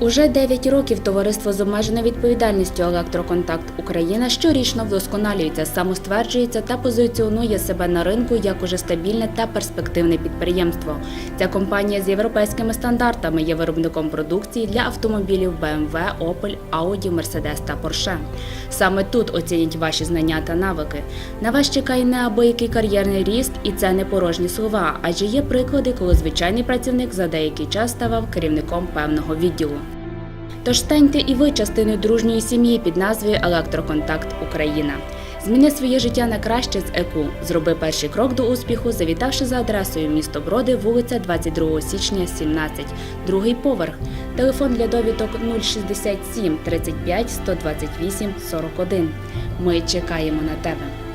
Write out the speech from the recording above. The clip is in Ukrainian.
Уже 9 років товариство з обмеженою відповідальністю Електроконтакт Україна щорічно вдосконалюється, самостверджується та позиціонує себе на ринку як уже стабільне та перспективне підприємство. Ця компанія з європейськими стандартами є виробником продукції для автомобілів BMW, Opel, Audi, Mercedes та Porsche. Саме тут оцінять ваші знання та навики. На вас чекає неабиякий кар'єрний ріст, і це не порожні слова, адже є приклади, коли звичайний працівник за деякий час ставав керівником певного відділу. Тож станьте і ви частиною дружньої сім'ї під назвою Електроконтакт Україна. Зміни своє життя на краще з ЕКУ. Зроби перший крок до успіху, завітавши за адресою місто Броди, вулиця 22 січня, 17, другий поверх. Телефон для довідок 067 35 128 41. Ми чекаємо на тебе.